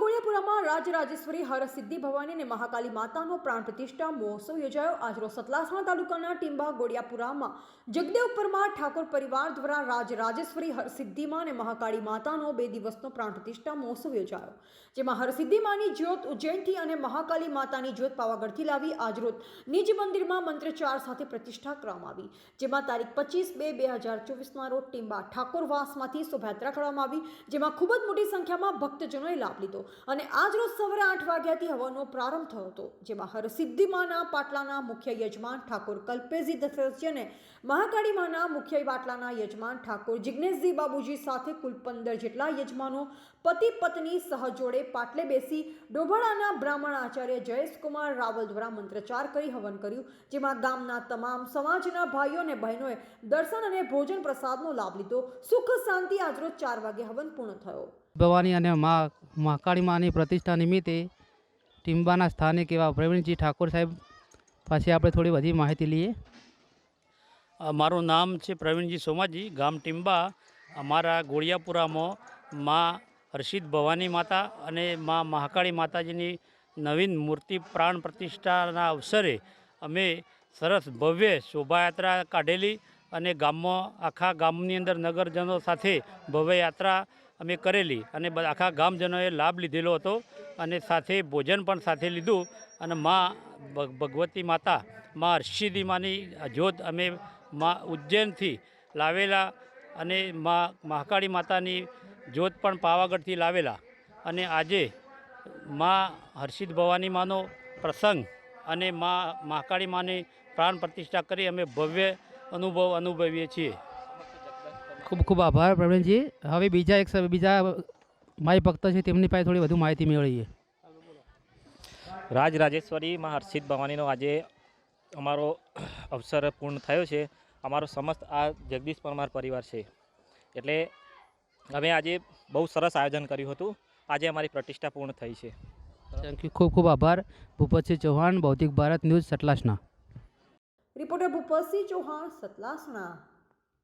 ગોળિયાપુરામાં રાજરાજેશ્વરી હરસિદ્ધિ ભવાની અને મહાકાલી માતાનો પ્રાણ પ્રતિષ્ઠા મહોત્સવ યોજાયો. આજરો સતલાસણા તાલુકાના ટીંબા ગોળિયાપુરામાં જગદેવ પરમાર ઠાકોર પરિવાર દ્વારા રાજરાજેશ્વરી હરસિદ્ધિમાં અને મહાકાળી માતાનો બે દિવસનો પ્રાણ પ્રતિષ્ઠા મહોત્સવ યોજાયો, જેમાં હરસિદ્ધિમાની જ્યોત ઉજ્જૈનથી અને મહાકાલી માતાની જ્યોત પાવાગઢથી લાવી આજરોજ નિજ મંદિરમાં મંત્રચાર સાથે પ્રતિષ્ઠા કરવામાં આવી, જેમાં તારીખ પચીસ બે બે હજાર ચોવીસના રોજ ટીંબા ઠાકોરવાસમાંથી શોભાયાત્રા કરવામાં આવી, જેમાં ખૂબ જ મોટી સંખ્યામાં ભક્તજનોએ લાભ લીધો. અને આજરોજ સવારે આઠ વાગ્યાથી હવનનો પ્રારંભ થયો હતો, જેમાં હરસિદ્ધિમાના પાટલાના મુખ્ય યજમાન ઠાકોર કલ્પેશજી દત્તજી અને મહાકાળીમાના મુખ્ય પાટલાના યજમાન ઠાકોર જિજ્ઞેશજી બાબુજી સાથે કુલ પંદર જેટલા યજમાનો, પતિ પત્ની સહજોડે પાટલે બેસી ડોભાળાના બ્રાહ્મણ આચાર્ય જયેશકુમાર રાવલ દ્વારા મંત્રચાર કરી હવન કર્યું, જેમાં ગામના તમામ સમાજના ભાઈઓ અને બહેનોએ દર્શન અને ભોજન પ્રસાદનો લાભ લીધો. સુખ શાંતિ આજરોજ ચાર વાગે હવન પૂર્ણ થયો. ભવાની અને મા મહાકાળી માની પ્રતિષ્ઠા નિમિત્તે ટીમ્બાના સ્થાનિક એવા પ્રવીણજી ઠાકોર સાહેબ પાસે આપણે થોડી બધી માહિતી લઈએ. મારું નામ છે પ્રવીણજી સોમાજી, ગામ ટીંબા. અમારા ગોળિયાપુરામાં મા હર્ષિદ ભવાની માતા અને મા મહાકાળી માતાજીની નવીન મૂર્તિ પ્રાણ પ્રતિષ્ઠાના અવસરે અમે સરસ ભવ્ય શોભાયાત્રા કાઢેલી અને ગામમાં આખા ગામની અંદર નગરજનો સાથે ભવ્ય યાત્રા અમે કરેલી અને આખા ગામજનોએ લાભ લીધેલો હતો અને સાથે ભોજન પણ સાથે લીધું અને મા ભગ- ભગવતી માતા, મા હર્ષિદીમાની જ્યોત અમે મા ઉજ્જૈનથી લાવેલા અને મા મહાકાળી માતાની જ્યોત પણ પાવાગઢથી લાવેલા. અને આજે મા હર્ષિદ ભવાની માનો પ્રસંગ અને મા મહાકાળી માની પ્રાણ પ્રતિષ્ઠા કરી અમે ભવ્ય અનુભવ અનુભવીએ છીએ. ખૂબ ખૂબ આભાર પ્રવીણજી. હવે બીજા એક બીજા માય ભક્ત છે તેમની પાસે થોડી વધુ માહિતી મેળવીએ. રાજ રાજેશ્વરીમાં હર્ષિત ભવાનીનો આજે અમારો અવસર પૂર્ણ થયો છે. અમારો સમસ્ત આ જગદીશ પરમાર પરિવાર છે. એટલે અમે આજે બહુ સરસ આયોજન કર્યું હતું. આજે અમારી પ્રતિષ્ઠા પૂર્ણ થઈ છે. થેન્ક યુ ખૂબ ખૂબ આભાર. ભૂપતસિંહ ચૌહાણ ભૌતિક ભારત ન્યૂઝ સતલાસના. રિપોર્ટર ભૂપતસિંહ ચૌહાણ સતલાસણા